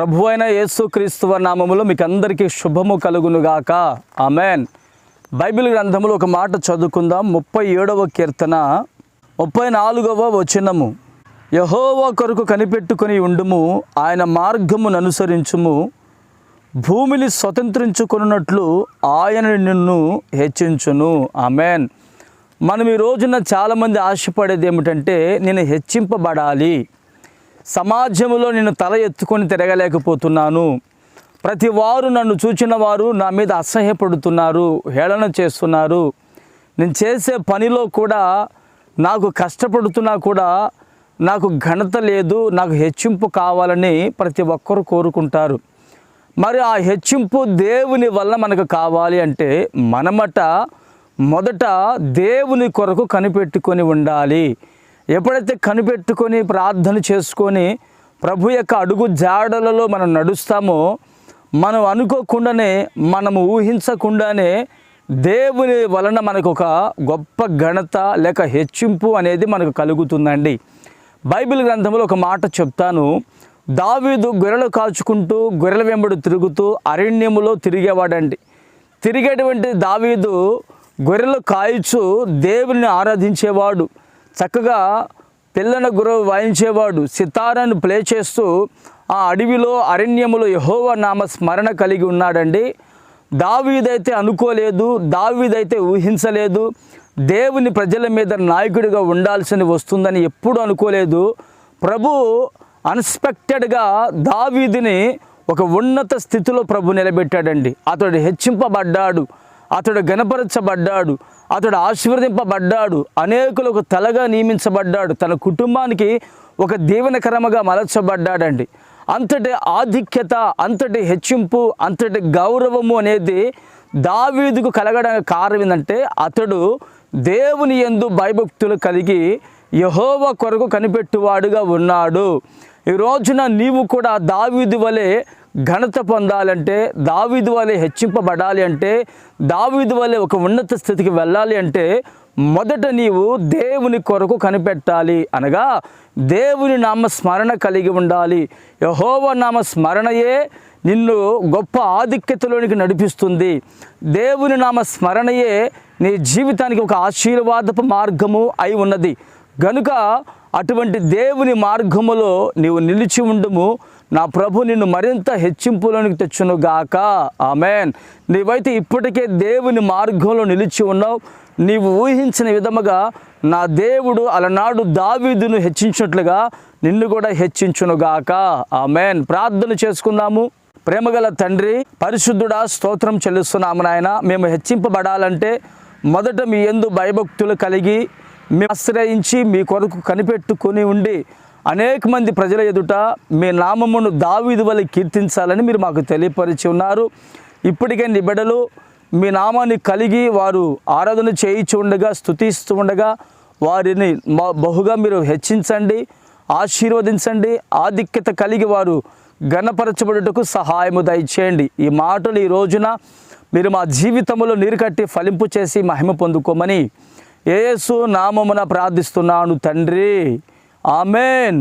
ప్రభు అయిన యేసుక్రీస్తువ నామములో మీకు అందరికీ శుభము కలుగునుగాక. ఆమెన్. బైబిల్ గ్రంథములో ఒక మాట చదువుకుందాం. ముప్పై ఏడవ కీర్తన ముప్పై నాలుగవ వచనము. యహోవా కొరకు కనిపెట్టుకొని ఉండుము ఆయన మార్గమును అనుసరించుము. భూమిని స్వతంత్రించుకున్నట్లు ఆయన నిన్ను హెచ్చించును. ఆమెన్. మనం ఈ రోజున చాలామంది ఆశపడేది ఏమిటంటే నేను హెచ్చింపబడాలి. సమాజంలో నేను తల ఎత్తుకొని తిరగలేకపోతున్నాను. ప్రతి వారు నన్ను చూచిన వారు నా మీద అసహ్యపడుతున్నారు హేళన చేస్తున్నారు. నేను చేసే పనిలో కూడా నాకు కష్టపడుతున్నా కూడా నాకు ఘనత లేదు నాకు హెచ్చింపు కావాలని ప్రతి ఒక్కరు కోరుకుంటారు. మరి ఆ హెచ్చింపు దేవుని వల్ల మనకు కావాలి అంటే మనమట మొదట దేవుని కొరకు కనిపెట్టుకొని ఉండాలి. ఎప్పుడైతే కనిపెట్టుకొని ప్రార్థన చేసుకొని ప్రభు యొక్క అడుగు జాడలలో మనం నడుస్తామో మనం అనుకోకుండానే మనము ఊహించకుండానే దేవుని వలన మనకు ఒక గొప్ప ఘనత లేక హెచ్చింపు అనేది మనకు కలుగుతుందండి. బైబిల్ గ్రంథంలో ఒక మాట చెప్తాను. దావీదు గొర్రెలు కాచుకుంటూ గొర్రెల వెంబడి తిరుగుతూ అరణ్యములో తిరిగేవాడండి. తిరిగేటువంటి దావీదు గొర్రెలు కాయచు దేవుని ఆరాధించేవాడు. చక్కగా పిల్లన గుర్ర వాయించేవాడు. సితారాను ప్లే చేస్తూ ఆ అడవిలో అరణ్యములో యహోవ నామ స్మరణ కలిగి ఉన్నాడండి. దావీదైతే అనుకోలేదు దావీదైతే ఊహించలేదు. దేవుని ప్రజల మీద నాయకుడిగా ఉండాల్సిన వస్తుందని ఎప్పుడు అనుకోలేదు. ప్రభు అన్స్పెక్టెడ్గా దావీదిని ఒక ఉన్నత స్థితిలో ప్రభు నిలబెట్టాడండి. అతడు హెచ్చింపబడ్డాడు. అతడు గణపరచబడ్డాడు అతడు ఆశీర్వదింపబడ్డాడు అనేకులకు తలగా నియమించబడ్డాడు తన కుటుంబానికి ఒక దీవెనకరముగా మలచబడ్డాడండి. అంతటి ఆధిక్యత అంతటి హెచ్చింపు అంతటి గౌరవము అనేది దావీదుకు కలగడానికి కారణం ఏంటంటే అతడు దేవుని యందు భయభక్తులు కలిగి యహోవ కొరకు కనిపెట్టువాడుగా ఉన్నాడు. ఈ రోజున నీవు కూడా దావీదు వలె ఘనత పొందాలంటే దావీదు వలె హెచ్చింపబడాలి అంటే దావీదు వలె ఒక ఉన్నత స్థితికి వెళ్ళాలి అంటే మొదట నీవు దేవుని కొరకు కనిపెట్టాలి అనగా దేవుని నామ స్మరణ కలిగి ఉండాలి. యహోవ నామ స్మరణయే నిన్ను గొప్ప ఆధిక్యతలోనికి నడిపిస్తుంది. దేవుని నామ స్మరణయే నీ జీవితానికి ఒక ఆశీర్వాదపు మార్గము అయి ఉన్నది. గనుక అటువంటి దేవుని మార్గములో నీవు నిలిచి ఉండము నా ప్రభు నిన్ను మరింత హెచ్చింపులోనికి తెచ్చును గాక ఆమెన్. నీవైతే ఇప్పటికే దేవుని మార్గంలో నిలిచి ఉన్నావు. నీవు ఊహించిన విధముగా నా దేవుడు అలనాడు దావీదును హెచ్చించినట్లుగా నిన్ను కూడా హెచ్చించునుగాక. ఆమెన్. ప్రార్థన చేసుకుందాము. ప్రేమగల తండ్రి పరిశుద్ధుడా స్తోత్రం చెల్లిస్తున్నాము నాయన. మేము హెచ్చింపబడాలంటే మొదట మీ ఎందు భయభక్తులు కలిగి మీ ఆశ్రయించి మీ కొరకు కనిపెట్టుకొని ఉండి అనేక మంది ప్రజల ఎదుట మీ నామమును దావీదు వల్ల కీర్తించాలని మీరు మాకు తెలియపరిచి ఉన్నారు. ఇప్పటికే నిబిడలు మీ నామాన్ని కలిగి వారు ఆరాధన చేయించి ఉండగా స్థుతిస్తూ ఉండగా వారిని బహుగా మీరు హెచ్చించండి ఆశీర్వదించండి ఆధిక్యత కలిగి వారు గణపరచబడుటకు సహాయము దయచేయండి. ఈ మాటలు ఈ రోజున మీరు మా జీవితంలో నీరు కట్టి ఫలింపు చేసి మహిమ పొందుకోమని ఏసు నామమున ప్రార్థిస్తున్నాను తండ్రి. ఆమెన్